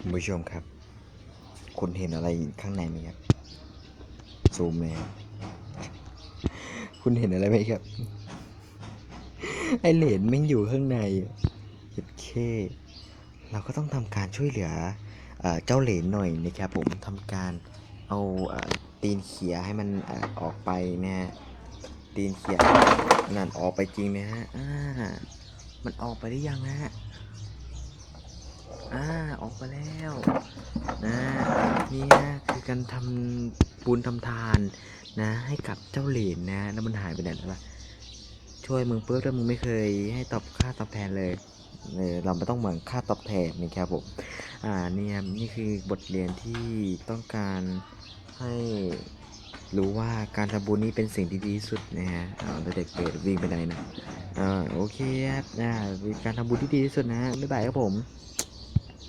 คุณผู้ชมครับ คุณเห็นอะไรข้างในไหมครับ ซูมเลยคุณเห็นอะไรไหมครับ ไอเหรนแม่งอยู่ข้างในเจ็ดเคเราก็ต้องทำการช่วยเหลือเอ่อเจ้าเหรนหน่อยนะครับผมทำการเอาอตีนเขียให้มันอออกไปนะฮะตีนเขียนั่นออกไปจริงไหมฮะมันออกไปได้ยังฮะ ออกมาแล้วนะนี่นะคือการทำบุญทำทานนะ ให้กับเจ้าเหรนนะ แล้วมันหายไปไหนแล้วล่ะช่วยมึงเปิ๊บแล้วมึงไม่เคยให้ตอบค่าตอบแทนเลยเออเราไม่ต้องหวังค่าตอบแทนนะครับผมอ่าเนี่ยนี่คือบทเรียนที่ต้องการให้รู้ว่าการทำบุญนี้เป็นสิ่งที่ดีที่สุดนะฮะเอาเด็กเปิดวิ่งไปไหนนะอ่าโอเคครับอ่าการทำบุญที่ดีที่สุดนะบ๊ายบายครับผม